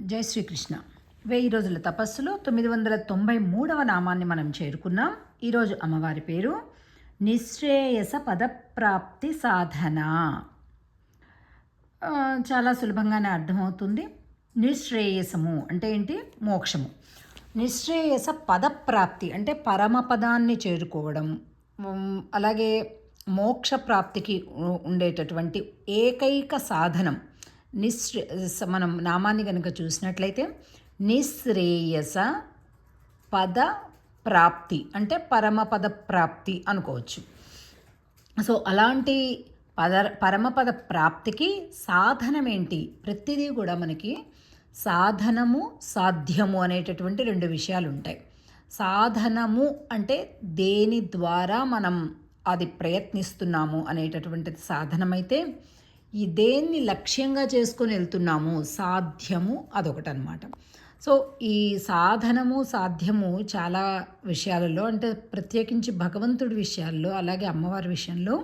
జై శ్రీకృష్ణ. వెయ్యి రోజుల తపస్సులో తొమ్మిది వందల తొంభై మూడవ నామాన్ని మనం చేరుకున్నాం. ఈరోజు అమ్మవారి పేరు నిశ్రేయస పదప్రాప్తి సాధన. చాలా సులభంగానే అర్థమవుతుంది. నిశ్రేయసము అంటే ఏంటి? మోక్షము. నిశ్రేయస పదప్రాప్తి అంటే పరమపదాన్ని చేరుకోవడం. అలాగే మోక్ష ప్రాప్తికి ఉండేటటువంటి ఏకైక సాధనం. నిశ్రే స- మనం నామాన్ని కనుక చూసినట్లయితే నిశ్రేయస పద ప్రాప్తి అంటే పరమపద ప్రాప్తి అనుకోవచ్చు. సో అలాంటి పద పరమపద ప్రాప్తికి సాధనం ఏంటి ప్రతిదీ కూడా మనకి సాధనము సాధ్యము అనేటటువంటి రెండు విషయాలు ఉంటాయి సాధనము అంటే దేని ద్వారా మనం అది ప్రయత్నిస్తున్నాము అనేటటువంటిది సాధనమైతే ఈ దేన్ని లక్ష్యంగా చేసుకొని వెళ్తున్నాము సాధ్యము అదొకటనమాట సో ఈ సాధనము సాధ్యము చాలా విషయాలలో అంటే ప్రత్యేకించి భగవంతుడి విషయాల్లో అలాగే అమ్మవారి విషయంలో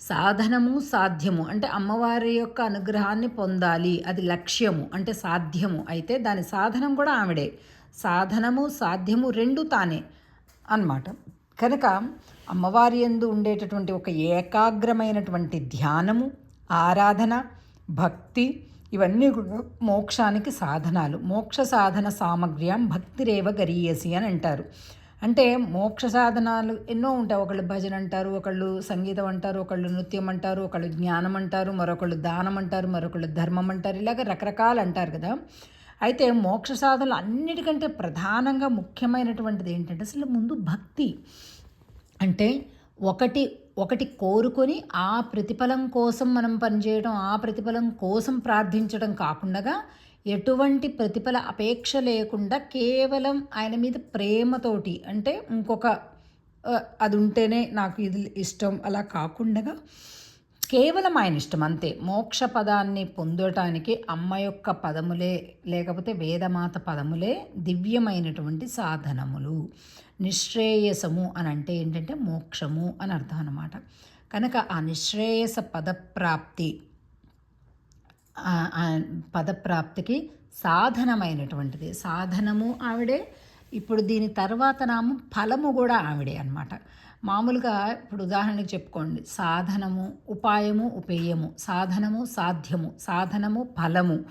సాధనము సాధ్యము అంటే అమ్మవారి యొక్క అనుగ్రహాన్ని పొందాలి అది లక్ష్యము అంటే సాధ్యము. అయితే దాని సాధనం కూడా ఆవిడే. సాధనము సాధ్యము రెండు తానే అన్నమాట. కనుక అమ్మవారి యందు ఉండేటటువంటి ఒక ఏకాగ్రమైనటువంటి ధ్యానము ఆరాధన భక్తి ఇవన్నీ కూడా మోక్షానికి సాధనాలు. మోక్ష సాధన సామగ్ర్యం భక్తిరేవ గరీయసి అని అంటారు. అంటే మోక్ష సాధనాలు ఎన్నో ఉంటాయి. ఒకళ్ళు భజన అంటారు ఒకళ్ళు సంగీతం అంటారు ఒకళ్ళు నృత్యం అంటారు ఒకళ్ళు జ్ఞానం అంటారు మరొకళ్ళు దానం అంటారు మరొకళ్ళు ధర్మం అంటారు. ఇలాగ రకరకాలు అంటారు కదా. అయితే మోక్ష సాధనలు అన్నిటికంటే ప్రధానంగా ముఖ్యమైనటువంటిది ఏంటంటే అసలు ముందు భక్తి. అంటే ఒకటి ఒకటి కోరుకొని ఆ ప్రతిఫలం కోసం మనం పనిచేయడం ఆ ప్రతిఫలం కోసం ప్రార్థించడం కాకుండా ఎటువంటి ప్రతిఫల అపేక్ష లేకుండా కేవలం ఆయన మీద ప్రేమతోటి అంటే ఇంకొక అది ఉంటేనే నాకు ఇది ఇష్టం అలా కాకుండా కేవలం ఆయన ఇష్టం అంతే. మోక్ష పదాన్ని పొందటానికి అమ్మ యొక్క పదములే లేకపోతే వేదమాత పదములే దివ్యమైనటువంటి సాధనములు. నిశ్రేయసము అని అంటే ఏంటంటే మోక్షము అని అర్థం అనమాట కనుక ఆ నిశ్రేయస పదప్రాప్తి పదప్రాప్తికి సాధనమైనటువంటిది. సాధనము ఆవిడే ఇప్పుడు దీని తర్వాత నామం ఫలము కూడా ఆవిడే అనమాట మామూలుగా ఇప్పుడు ఉదాహరణకి చెప్పుకోండి. సాధనము ఉపాయము ఉపేయము. సాధనము సాధ్యము. సాధనము ఫలము.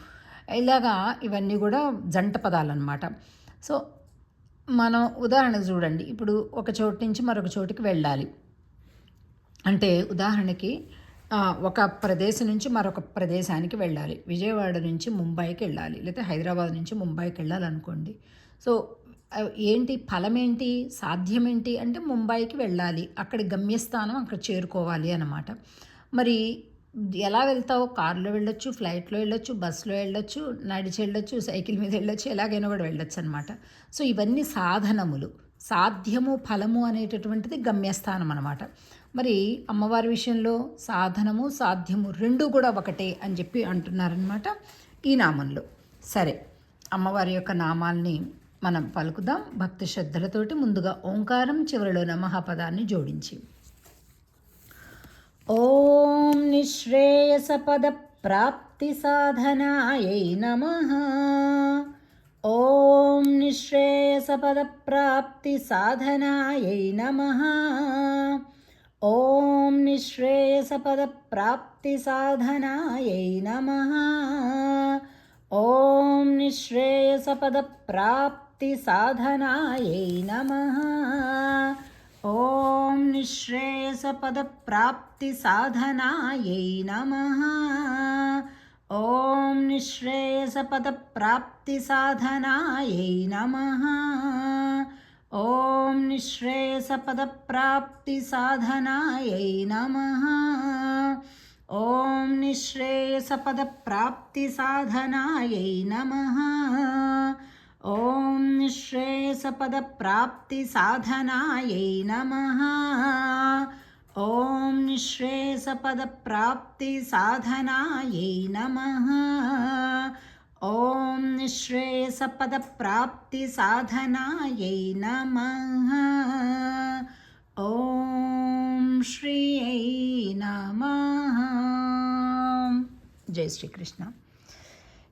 ఇలాగా ఇవన్నీ కూడా జంట పదాలు అన్నమాట సో మనం ఉదాహరణకు చూడండి. ఇప్పుడు ఒక చోటు నుంచి మరొక చోటుకి వెళ్ళాలి. అంటే ఉదాహరణకి ఒక ప్రదేశం నుంచి మరొక ప్రదేశానికి వెళ్ళాలి. విజయవాడ నుంచి ముంబైకి వెళ్ళాలి. లేకపోతే హైదరాబాద్ నుంచి ముంబైకి వెళ్ళాలనుకోండి. సో ఏంటి ఫలమేంటి? సాధ్యమేంటి? అంటే ముంబైకి వెళ్ళాలి. అక్కడ గమ్యస్థానం అక్కడ చేరుకోవాలి అనమాట మరి ఎలా వెళ్తావు? కారులో వెళ్ళొచ్చు ఫ్లైట్లో వెళ్ళొచ్చు బస్సులో వెళ్ళొచ్చు నడిచి వెళ్ళొచ్చు సైకిల్ మీద వెళ్ళొచ్చు ఎలాగైనా కూడా వెళ్ళొచ్చు అనమాట సో ఇవన్నీ సాధనములు. సాధ్యము ఫలము అనేటటువంటిది గమ్యస్థానం అనమాట మరి అమ్మవారి విషయంలో సాధనము సాధ్యము రెండు కూడా ఒకటే అని చెప్పి అంటున్నారనమాట ఈ నామంలో. సరే అమ్మవారి యొక్క నామాల్ని మనం పలుకుదాం భక్తి శ్రద్ధలతోటి ముందుగా ఓంకారం చివరిలో నమఃపదాన్ని జోడించి. ఓం నిశ్రేయసపద ప్రాప్తి సాధనాయై నమ. ఓం నిశ్రేయసపద ప్రాప్తి సాధనాయై నమ. ఓం నిశ్రేయసపద ప్రాప్తి సాధనాయై నమ. ఓం నిశ్రేయసపద ప్రాప్తి निःश्रेयसपदप्राप्तिसाधनायै नमः। ॐ निःश्रेयसपदप्राप्तिसाधनायै नमः। ॐ निःश्रेयसपदप्राप्तिसाधनायै नमः। ॐ निःश्रेयसपदप्राप्तिसाधनायै नमः। ॐ निःश्रेयसपदप्राप्तिसाधनायै नमः। ॐ श्रेयसपदप्राप्तिसाधनायै नमः। ॐ श्रेयसपदप्राप्तिसाधनायै नमः। ॐ श्रेयसपदप्राप्तिसाधनायै नमः। ॐ श्रियै नमः। जय श्रीकृष्ण।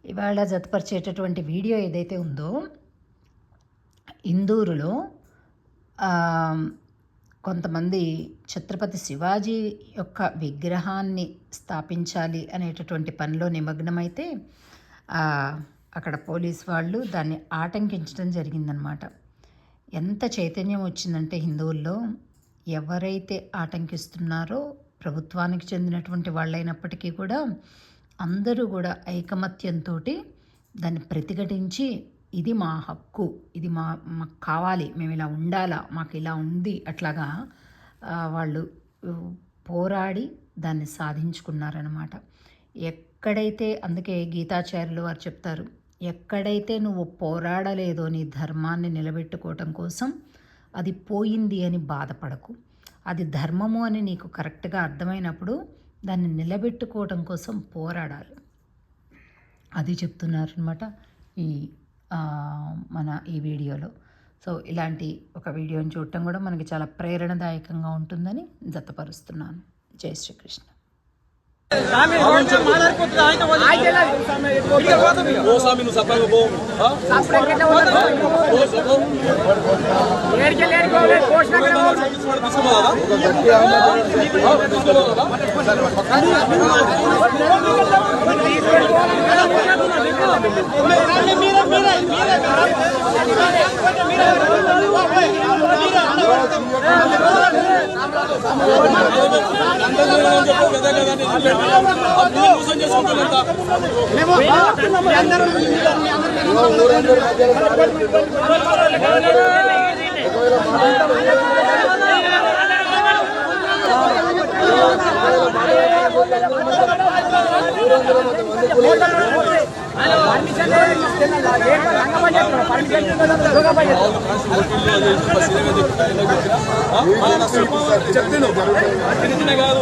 ఇవాళ జతపరిచేటటువంటి వీడియో ఏదైతే ఉందో ఇందూరులో కొంతమంది ఛత్రపతి శివాజీ యొక్క విగ్రహాన్ని స్థాపించాలి అనేటటువంటి పనిలో నిమగ్నమైతే అక్కడ పోలీస్ వాళ్ళు దాన్ని ఆటంకించడం జరిగిందనమాట ఎంత చైతన్యం వచ్చిందంటే హిందువుల్లో ఎవరైతే ఆటంకిస్తున్నారో ప్రభుత్వానికి చెందినటువంటి వాళ్ళైనప్పటికీ కూడా అందరూ కూడా ఐకమత్యంతో దాన్ని ప్రతిఘటించి ఇది మా హక్కు ఇది మా మాకు కావాలి మేము ఇలా ఉండాలా మాకు ఇలా ఉంది అట్లాగా వాళ్ళు పోరాడి దాన్ని సాధించుకున్నారనమాట ఎక్కడైతే అందుకే గీతాచార్యులు వారు చెప్తారు ఎక్కడైతే నువ్వు పోరాడలేదో నీ ధర్మాన్ని నిలబెట్టుకోవటం కోసం అది పోయింది అని బాధపడకు. అది ధర్మము అని నీకు కరెక్ట్గా అర్థమైనప్పుడు దాన్ని నిలబెట్టుకోవటం కోసం పోరాడాలి. అది చెప్తున్నారు అనమాట ఈ మన ఈ వీడియోలో. సో ఇలాంటి ఒక వీడియోని చూడటం కూడా మనకి చాలా ప్రేరణదాయకంగా ఉంటుందని జతపరుస్తున్నాను. జై శ్రీకృష్ణ. స్వామి నువ్వు సప్లగా పో ఆ? ఓ సప్లం. తీసుకుపోవాలా? ఆ, తిరిగితేనే కాదు.